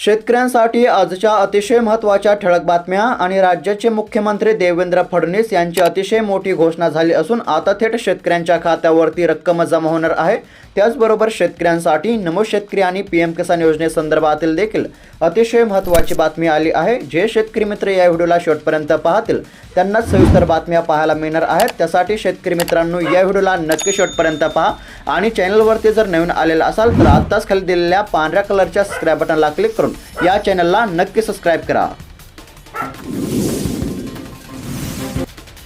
शेतकऱ्यांसाठी आजच्या अतिशय महत्त्वाच्या ठळक बातम्या आणि राज्याचे मुख्यमंत्री देवेंद्र फडणवीस यांची अतिशय मोठी घोषणा झाली असून आता थेट शेतकऱ्यांच्या खात्यावरती रक्कम जमा होणार आहे. त्याचबरोबर शेतकऱ्यांसाठी नमो शेतकरी आणि पी एम किसान योजनेसंदर्भातील देखील अतिशय महत्त्वाची बातमी आली आहे. जे शेतकरी मित्र या व्हिडिओला शेवटपर्यंत पाहतील त्यांनाच सविस्तर बातम्या पाहायला मिळणार आहेत. त्यासाठी शेतकरी मित्रांनो या व्हिडिओला नक्की शेवटपर्यंत पहा. आणि चॅनलवरती जर नवीन आलेला असाल तर आत्ताच खाली दिलेल्या पांढऱ्या कलरच्या सबस्क्राईब बटनला क्लिक करून या चॅनलला नक्की सबस्क्राईब करा.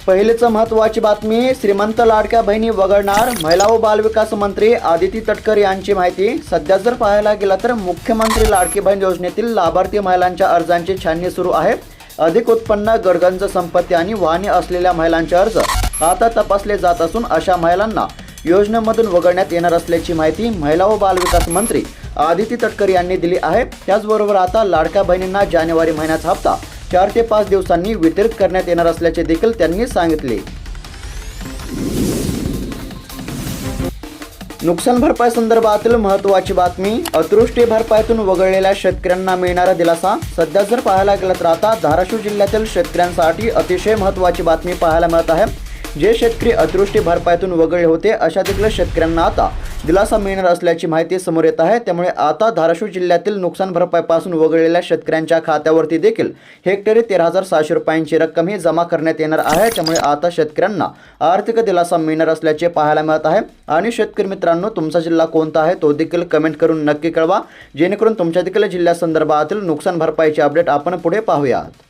पहिलीच महत्वाची बातमी श्रीमंत लाडक्या बहिणी वगळणार महिला व बालविकास मंत्री आदिती तटकर यांची माहिती. सध्या जर पाहायला गेला तर मुख्यमंत्री लाडकी बहीण योजनेतील लाभार्थी महिलांच्या अर्जांची छाननी सुरू आहे. अधिक उत्पन्न गरगंज संपत्ती आणि वाहने असलेल्या महिलांचे अर्ज आता तपासले जात असून अशा महिलांना योजनेमधून वगळण्यात येणार असल्याची माहिती महिला व बालविकास मंत्री आदिती तटकर यांनी दिली आहे. त्याचबरोबर आता लाडक्या बहिणींना जानेवारी महिन्याचा हप्ता. चार ते पाच दिवसांनी वितरित करण्यात येणार असल्याचे देखील त्यांनी सांगितले. नुकसान भरपाई संदर्भातील महत्त्वाची बातमी अतृष्टी भरपाईतून वगळलेल्या शेतकऱ्यांना मिळणारा दिलासा सध्या जर पाहायला गेलं तर आता धाराशिव जिल्ह्यातील शेतकऱ्यांसाठी अतिशय महत्त्वाची बातमी पाहायला मिळत आहे. जे शेतकरी अतिवृष्टी भरपाईतून वगळले होते अशा देखील शेतकऱ्यांना आता दिलासा मिळणार असल्याची माहिती समोर येत आहे. त्यामुळे आता धाराशिव जिल्ह्यातील नुकसान भरपाईपासून वगळलेल्या शेतकऱ्यांच्या खात्यावरती देखील हेक्टरी तेरा हजार सहाशे रुपयांची रक्कम ही जमा करण्यात येणार आहे. त्यामुळे आता शेतकऱ्यांना आर्थिक दिलासा मिळणार असल्याचे पाहायला मिळत आहे. आणि शेतकरी मित्रांनो तुमचा जिल्हा कोणता आहे तो देखील कमेंट करून नक्की कळवा. जेणेकरून तुमच्या देखील जिल्ह्यासंदर्भातील नुकसान भरपाईचे अपडेट आपण पुढे पाहूयात.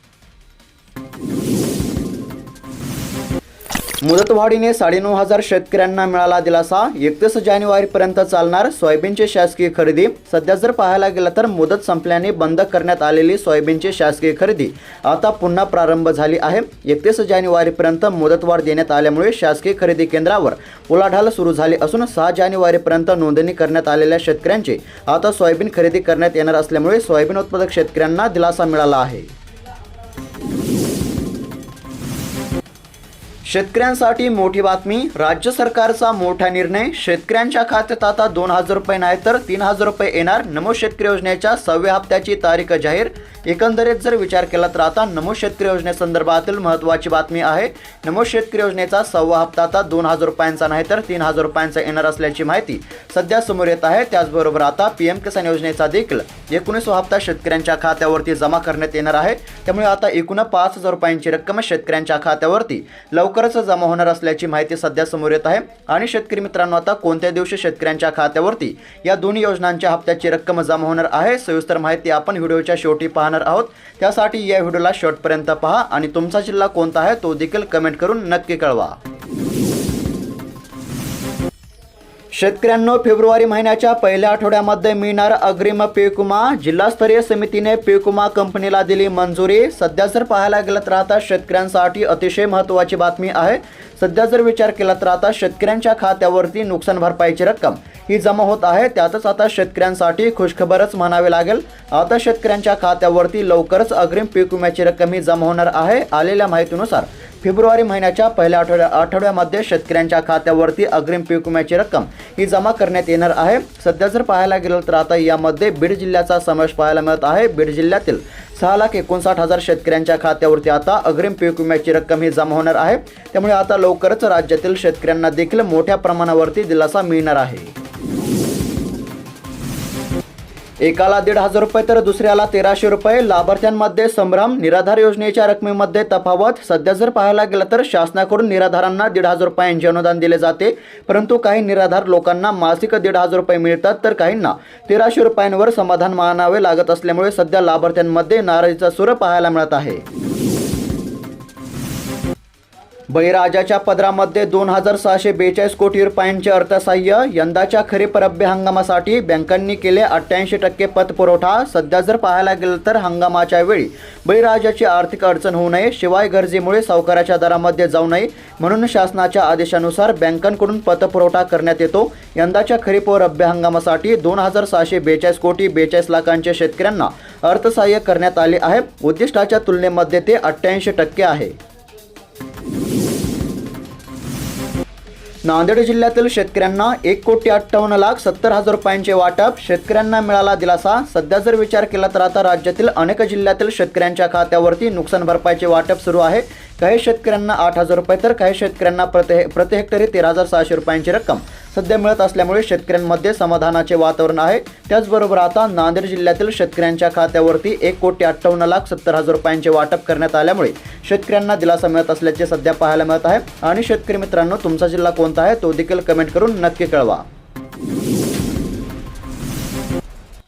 मुदतवाढीने साडेनऊ हजार शेतकऱ्यांना मिळाला दिलासा. एकतीस जानेवारीपर्यंत चालणार सोयाबीनची शासकीय खरेदी. सध्या जर पाहायला गेलं तर मुदत संपल्याने बंद करण्यात आलेली सोयाबीनची शासकीय खरेदी आता पुन्हा प्रारंभ झाली आहे. एकतीस जानेवारीपर्यंत मुदतवाढ देण्यात आल्यामुळे शासकीय खरेदी केंद्रावर उलाढाल सुरू झाली असून सहा जानेवारीपर्यंत नोंदणी करण्यात आलेल्या शेतकऱ्यांची आता सोयाबीन खरेदी करण्यात येणार असल्यामुळे सोयाबीन उत्पादक शेतकऱ्यांना दिलासा मिळाला आहे. शेतकऱ्यांसाठी मोठी बातमी. राज्य सरकारचा मोठा निर्णय. शेतकऱ्यांच्या खात्यात आता दोन हजार रुपये नाही तर तीन हजार रुपये येणार. नमो शेतकरी योजनेच्या सहाव्या हप्त्याची तारीख जाहीर. एकंदरीत जर विचार केला तर आता नमो शेतकरी योजनेसंदर्भातील महत्त्वाची बातमी आहे. नमो शेतकरी योजनेचा सव्वा हप्ता आता दोन हजार रुपयांचा नाही तर तीन हजार रुपयांचा येणार असल्याची माहिती सध्या समोर येत आहे. त्याचबरोबर आता पी एम किसान योजनेचा देखील एकोणीसवा हप्ता शेतकऱ्यांच्या खात्यावरती जमा करण्यात येणार आहे. त्यामुळे आता एकूण पाच हजार रुपयांची रक्कम शेतकऱ्यांच्या खात्यावरती लवकरच जमा होणार असल्याची माहिती सध्या समोर येत आहे. आणि शेतकरी मित्रांनो आता कोणत्या दिवशी शेतकऱ्यांच्या खात्यावरती या दोन्ही योजनांच्या हप्त्याची रक्कम जमा होणार आहे? सविस्तर माहिती आपण व्हिडिओच्या शेवटी पाहणार आहोत. त्यासाठी या व्हिडिओला शेवटपर्यंत पहा आणि तुमचा जिल्हा कोणता आहे तो देखील कमेंट करून नक्की कळवा. शेतकऱ्यांनो फेब्रुवारी महिन्याच्या पहिल्या आठवड्यामध्ये मिळणार अग्रिम पीक विमा जिल्हास्तरीय समितीने पीक विमा कंपनीला दिली मंजुरी. सध्या जर पाहायला गेलं तर आता शेतकऱ्यांसाठी अतिशय महत्त्वाची बातमी आहे. सध्या जर विचार केला तर आता शेतकऱ्यांच्या खात्यावरती नुकसान भरपाईची रक्कम ही जमा होत आहे. त्यातच आता शेतकऱ्यांसाठी खुशखबरच म्हणावे लागेल. आता शेतकऱ्यांच्या खात्यावरती लवकरच अग्रिम पीक विम्याची रक्कम ही जमा होणार आहे. आलेल्या माहितीनुसार फेब्रुवारी महिन्याच्या पहिल्या आठवड्या आठवड्यामध्ये शेतकऱ्यांच्या खात्यावरती अग्रिम पीक विम्याची रक्कम ही जमा करण्यात येणार आहे. सध्या जर पाहायला गेलं तर आता यामध्ये बीड जिल्ह्याचा समावेश पाहायला मिळत आहे. बीड जिल्ह्यातील सहा लाख एकोणसाठ हजार शेतकऱ्यांच्या खात्यावरती आता अग्रिम पीक विम्याची रक्कम ही जमा होणार आहे. त्यामुळे आता लवकरच राज्यातील शेतकऱ्यांना देखील मोठ्या प्रमाणावरती दिलासा मिळणार आहे. एकाला दीड हजार रुपये तर दुसऱ्याला तेराशे रुपये. लाभार्थ्यांमध्ये संभ्रम निराधार योजनेच्या रकमेमध्ये तफावत. सध्या जर पाहायला गेलं तर शासनाकडून निराधारांना दीड हजार रुपयांचे अनुदान दिले जाते. परंतु काही निराधार लोकांना मासिक दीड हजार रुपये मिळतात तर काहींना तेराशे रुपयांवर समाधान मानावे लागत असल्यामुळे सध्या लाभार्थ्यांमध्ये नाराजीचा सूर पाहायला मिळत आहे. बळीराजाच्या पदरामध्ये दोन हजार सहाशे बेचाळीस कोटी रुपयांचे अर्थसहाय्य यंदाच्या खरीप रब्बी हंगामासाठी बँकांनी केले अठ्ठ्याऐंशी टक्के पतपुरवठा. सध्या जर पाहायला गेलं तर हंगामाच्या वेळी बळीराजाची आर्थिक अडचण होऊ नये शिवाय गरजेमुळे सावकाराच्या दरामध्ये जाऊ नये म्हणून शासनाच्या आदेशानुसार बँकांकडून पतपुरवठा करण्यात येतो. यंदाच्या खरीप व रब्बी हंगामासाठी दोन हजार सहाशे बेचाळीस कोटी बेचाळीस लाखांच्या शेतकऱ्यांना अर्थसहाय्य करण्यात आले आहे. उद्दिष्टाच्या तुलनेमध्ये ते अठ्ठ्याऐंशी टक्के आहे. नांदेड जिल्ह्यातील शेतकऱ्यांना एक कोटी अठ्ठावन्न लाख सत्तर हजार रुपयांचे वाटप शेतकऱ्यांना मिळाला दिलासा. सध्या जर विचार केला तर आता राज्यातील अनेक जिल्ह्यातील शेतकऱ्यांच्या खात्यावरती नुकसान भरपाईचे वाटप सुरू आहे. काही शेतकऱ्यांना आठ हजार रुपये तर काही शेतकऱ्यांना प्रति प्रति हेक्टरी तेरा हजार सहाशे रुपयांची रक्कम. सध्या मिळत असल्यामुळे शेतकऱ्यांमध्ये समाधानाचे वातावरण आहे. त्याचबरोबर आता नांदेड जिल्ह्यातील शेतकऱ्यांच्या खात्यावरती एक कोटी अठ्ठावन्न लाख सत्तर हजार रुपयांचे वाटप करण्यात आल्यामुळे शेतकऱ्यांना दिलासा मिळत असल्याचे सध्या पाहायला मिळत आहे. आणि शेतकरी मित्रांनो तुमचा जिल्हा कोणता आहे तो देखील कमेंट करून नक्की कळवा.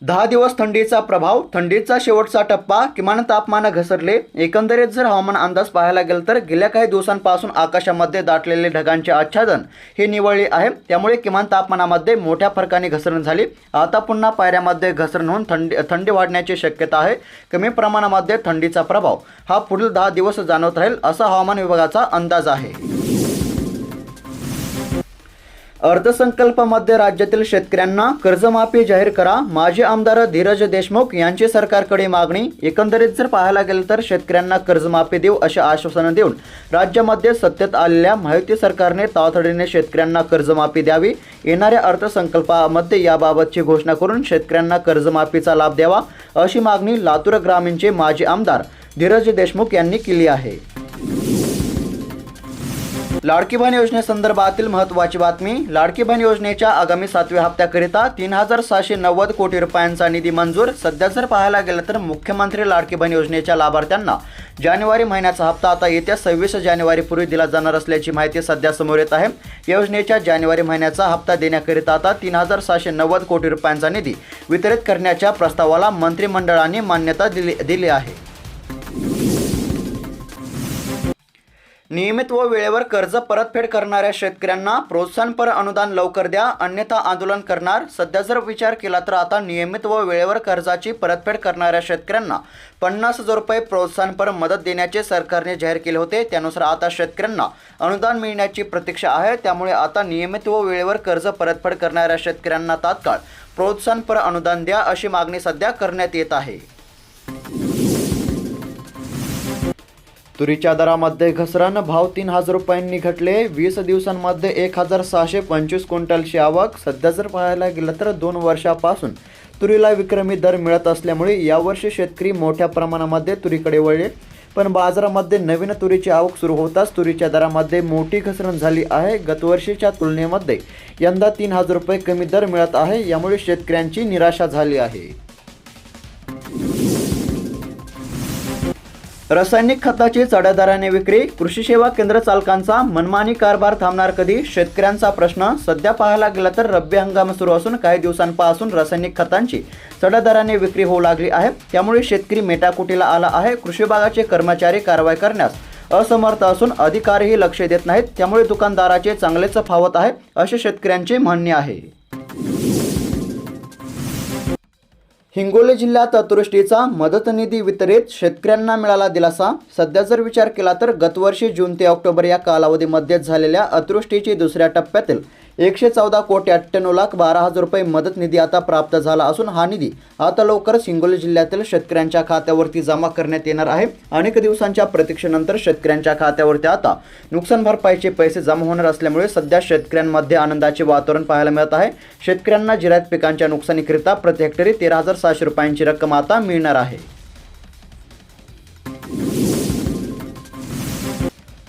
दहा दिवस थंडीचा प्रभाव थंडीचा शेवटचा टप्पा किमान तापमान घसरले. एकंदरीत जर हवामान अंदाज पाहायला गेलं तर गेल्या काही दिवसांपासून आकाशामध्ये दाटलेले ढगांचे आच्छादन हे निवळले आहे. त्यामुळे किमान तापमानामध्ये मोठ्या फरकाने घसरण झाली. आता पुन्हा पायऱ्यामध्ये घसरण होऊन थंडी थंडी वाढण्याची शक्यता आहे. कमी प्रमाणामध्ये थंडीचा प्रभाव हा पुढील दहा दिवस जाणवत राहील असा हवामान विभागाचा अंदाज आहे. अर्थसंकल्पामध्ये राज्यातील शेतकऱ्यांना कर्जमाफी जाहीर करा. माजी आमदार धीरज देशमुख यांची सरकारकडे मागणी. एकंदरीत जर पाहायला गेलं तर शेतकऱ्यांना कर्जमाफी देऊ अशा आश्वासनं देऊन राज्यामध्ये सत्तेत आलेल्या माहिती सरकारने तातडीने शेतकऱ्यांना कर्जमाफी द्यावी. येणाऱ्या अर्थसंकल्पामध्ये याबाबतची घोषणा करून शेतकऱ्यांना कर्जमाफीचा लाभ द्यावा अशी मागणी लातूर ग्रामीणचे माजी आमदार धीरज देशमुख यांनी केली आहे. लाडकी बहीण योजनेसंदर्भातील महत्त्वाची बातमी लाडकी बहीण योजनेच्या आगामी सातव्या हप्त्याकरिता तीन हजार सहाशे नव्वद कोटी रुपयांचा निधी मंजूर. सध्या जर पाहायला गेलं तर मुख्यमंत्री लाडकी बहीण योजनेच्या लाभार्थ्यांना जानेवारी महिन्याचा हप्ता आता येत्या सव्वीस जानेवारीपूर्वी दिला जाणार असल्याची माहिती सध्या समोर येत आहे. योजनेच्या जानेवारी महिन्याचा हप्ता देण्याकरिता आता तीन हजार सहाशे नव्वद कोटी रुपयांचा निधी वितरित करण्याच्या प्रस्तावाला मंत्रिमंडळाने मान्यता दिली दिली आहे. नियमित व वेळेवर कर्ज परतफेड करणाऱ्या शेतकऱ्यांना प्रोत्साहनपर अनुदान लवकर द्या अन्यथा आंदोलन करणार. सध्या जर विचार केला तर आता नियमित व वेळेवर कर्जाची परतफेड करणाऱ्या शेतकऱ्यांना पन्नास हजार रुपये प्रोत्साहनपर मदत देण्याचे सरकारने जाहीर केले होते. त्यानुसार आता शेतकऱ्यांना अनुदान मिळण्याची प्रतीक्षा आहे. त्यामुळे आता नियमित व वेळेवर कर्ज परतफेड करणाऱ्या शेतकऱ्यांना तात्काळ प्रोत्साहनपर अनुदान द्या अशी मागणी सध्या करण्यात येत आहे. तुरीच्या दरामध्ये घसरण भाव तीन हजार रुपयांनी घटले. वीस दिवसांमध्ये एक हजार सहाशे पंचवीस क्विंटलची आवक. सध्या जर पाहायला गेलं तर दोन वर्षापासून तुरीला विक्रमी दर मिळत असल्यामुळे यावर्षी शेतकरी मोठ्या प्रमाणामध्ये तुरीकडे वळले. पण बाजारामध्ये नवीन तुरीची आवक सुरू होताच तुरीच्या दरामध्ये मोठी घसरण झाली आहे. गतवर्षीच्या तुलनेमध्ये यंदा तीन हजार रुपये कमी दर मिळत आहे. यामुळे शेतकऱ्यांची निराशा झाली आहे. रासायनिक खताची चढ्या दराने विक्री कृषी सेवा केंद्र चालकांचा मनमानी कारभार थांबणार कधी? शेतकऱ्यांचा प्रश्न सध्या पाहायला गेला तर रब्बी हंगाम सुरू असून काही दिवसांपासून रासायनिक खतांची चढ्या दराने विक्री होऊ लागली आहे. त्यामुळे शेतकरी मेटाकुटीला आला आहे. कृषी विभागाचे कर्मचारी कारवाई करण्यास असमर्थ असून अधिकारीही लक्ष देत नाहीत. त्यामुळे दुकानदाराचे चांगलेच फावत आहे असे शेतकऱ्यांचे म्हणणे आहे. हिंगोली जिल्ह्यात अतिवृष्टीचा मदत निधी वितरित शेतकऱ्यांना मिळाला दिलासा. सध्या जर विचार केला तर गतवर्षी जून ते ऑक्टोबर या कालावधीमध्ये झालेल्या अतिवृष्टीची दुसऱ्या टप्प्यातील एकशे चौदा कोटी अठ्ठ्याण्णव लाख बारा हजार रुपये मदत निधी आता प्राप्त झाला असून हा निधी आता लवकरच हिंगोली जिल्ह्यातील शेतकऱ्यांच्या खात्यावरती जमा करण्यात येणार आहे. अनेक दिवसांच्या प्रतीक्षेनंतर शेतकऱ्यांच्या खात्यावरती आता नुकसान भरपाईचे पैसे जमा होणार असल्यामुळे सध्या शेतकऱ्यांमध्ये आनंदाचे वातावरण पाहायला मिळत आहे. शेतकऱ्यांना जिरायत पिकांच्या नुकसानीकरिता प्रति हेक्टरी तेरा हजार सहाशे रुपयांची रक्कम आता मिळणार आहे.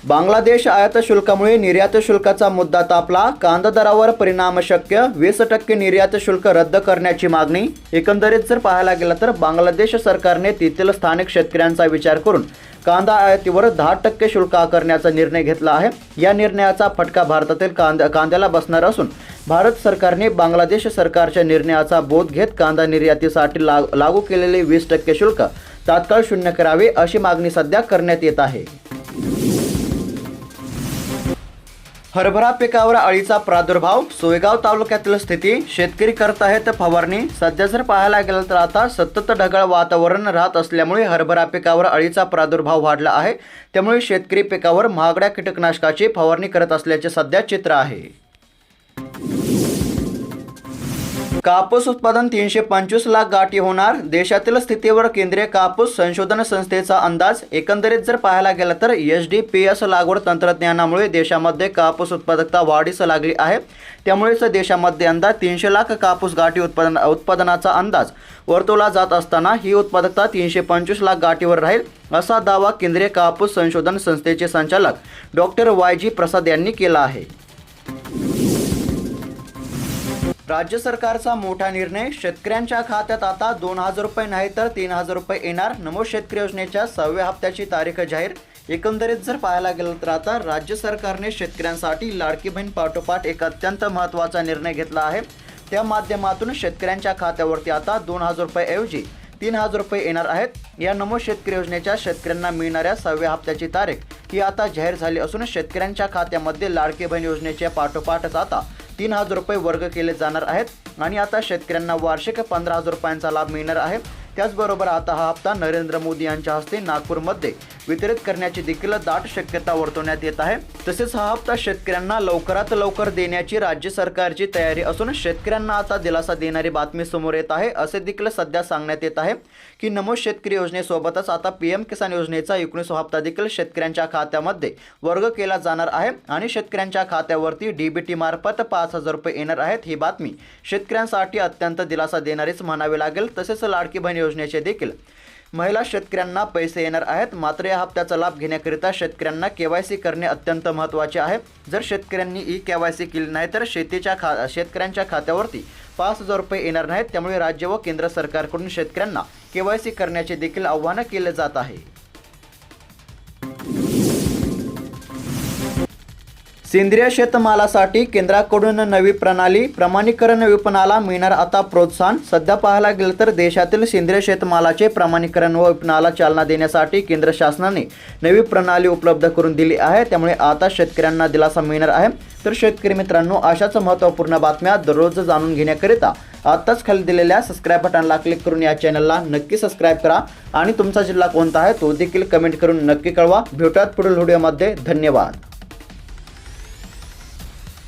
बांगलादेश आयात शुल्कामुळे निर्यात शुल्काचा मुद्दा तापला. कांदा दरावर परिणाम शक्य. वीस टक्के निर्यात शुल्क रद्द करण्याची मागणी. एकंदरीत जर पाहायला गेलं तर बांगलादेश सरकारने तेथील स्थानिक शेतकऱ्यांचा विचार करून कांदा आयातीवर दहा टक्के शुल्क आकारण्याचा निर्णय घेतला आहे. या निर्णयाचा फटका भारतातील कांदा कांद्याला बसणार असून भारत सरकारने बांगलादेश सरकारच्या निर्णयाचा बोध घेत कांदा निर्यातीसाठी लाग लागू केलेले वीस टक्के शुल्क तात्काळ शून्य करावे अशी मागणी सध्या करण्यात येत आहे. हरभरा पिकावर अळीचा प्रादुर्भाव सोयगाव तालुक्यातील स्थिती शेतकरी करत आहेत फवारणी. सध्या जर पाहायला गेलं तर आता सतत ढगाळ वातावरण राहत असल्यामुळे हरभरा पिकावर अळीचा प्रादुर्भाव वाढला आहे. त्यामुळे शेतकरी पिकावर महागड्या कीटकनाशकाची फवारणी करत असल्याचे सध्या चित्र आहे. कापूस उत्पादन तीनशे पंचवीस लाख गाठी होणार. देशातील स्थितीवर केंद्रीय कापूस संशोधन संस्थेचा अंदाज. एकंदरीत जर पाहायला गेला तर एच डी पी एस लागवड तंत्रज्ञानामुळे देशामध्ये कापूस उत्पादकता वाढीस लागली आहे. त्यामुळेच देशामध्ये अंदाज तीनशे लाख कापूस गाठी उत्पादन उत्पादनाचा अंदाज वर्तवला जात असताना ही उत्पादकता तीनशे पंचवीस लाख गाठीवर राहील असा दावा केंद्रीय कापूस संशोधन संस्थेचे संचालक डॉक्टर वाय जी प्रसाद यांनी केला आहे. राज्य सरकारचा मोठा निर्णय. शेतकऱ्यांच्या खात्यात आता दोन हजार रुपये नाही तर तीन हजार रुपये येणार. नमो शेतकरी योजनेच्या सहाव्या हप्त्याची तारीख जाहीर. एकंदरीत जर पाहायला गेलं तर आता राज्य सरकारने शेतकऱ्यांसाठी लाडकी बहीण पाठोपाठ एक अत्यंत महत्त्वाचा निर्णय घेतला आहे. त्या माध्यमातून शेतकऱ्यांच्या खात्यावरती आता दोन हजार रुपयेऐवजी तीन हजार रुपये येणार आहेत. या नमो शेतकरी योजनेच्या शेतकऱ्यांना मिळणाऱ्या सहाव्या हप्त्याची तारीख ही आता जाहीर झाली असून शेतकऱ्यांच्या खात्यामध्ये लाडकी बहीण योजनेच्या पाठोपाठच आता तीन हजार रुपये वर्ग केले जाणार आहेत. आणि आता शेतकऱ्यांना वार्षिक पंधरा हजार रुपयांचा लाभ मिळणार आहे. त्याचबरोबर आता हा हप्ता नरेंद्र मोदी यांच्या हस्ते नागपूरमध्ये वितरित करण्याची देखील दाट शक्यता वर्तवण्यात येत आहे. तसेच हा हप्ता शेतकऱ्यांना लवकरात लवकर देण्याची राज्य सरकारची तयारी असून शेतकऱ्यांना आता दिलासा देणारी बातमी समोर येत आहे. असे देखील सध्या सांगण्यात येत आहे की नमो शेतकरी योजनेसोबतच आता पी एम किसान योजनेचा एकोणीस हप्ता देखील शेतकऱ्यांच्या खात्यामध्ये वर्ग केला जाणार आहे आणि शेतकऱ्यांच्या खात्यावरती डीबीटी मार्फत पाच हजार रुपये येणार आहेत. ही बातमी शेतकऱ्यांसाठी अत्यंत दिलासा देणारीच म्हणावी लागेल. तसेच लाडकी बहीण योजनेचे देखील. महिला शेतकऱ्यांना पैसे येणार आहेत मात्र या हप्त्याचा लाभ घेण्याकरिता शेतकऱ्यांना के वाय सी करणे अत्यंत महत्त्वाचे आहे. जर शेतकऱ्यांनी ई के वाय सी केली नाही तर शेतीच्या खा शेतकऱ्यांच्या खात्यावरती पाच हजार रुपये येणार नाहीत. त्यामुळे राज्य व केंद्र सरकारकडून शेतकऱ्यांना के वाय सी करण्याचे देखील आव्हानं केले जात आहे. सेंद्रिय शेतमालासाठी केंद्राकडून नवी प्रणाली प्रमाणीकरण विपणाला मिळणार आता प्रोत्साहन. सध्या पाहायला गेलं तर देशातील सेंद्रिय शेतमालाचे प्रमाणीकरण व विपणाला चालना देण्यासाठी केंद्र शासनाने नवी प्रणाली उपलब्ध करून दिली आहे. त्यामुळे आता शेतकऱ्यांना दिलासा मिळणार आहे. तर शेतकरी मित्रांनो अशाच महत्त्वपूर्ण बातम्या दररोज जाणून घेण्याकरिता आत्ताच खाली दिलेल्या सबस्क्राईब बटनला क्लिक करून या चॅनलला नक्की सबस्क्राईब करा. आणि तुमचा जिल्हा कोणता आहे तो देखील कमेंट करून नक्की कळवा. भेटूयात पुढील व्हिडिओमध्ये धन्यवाद.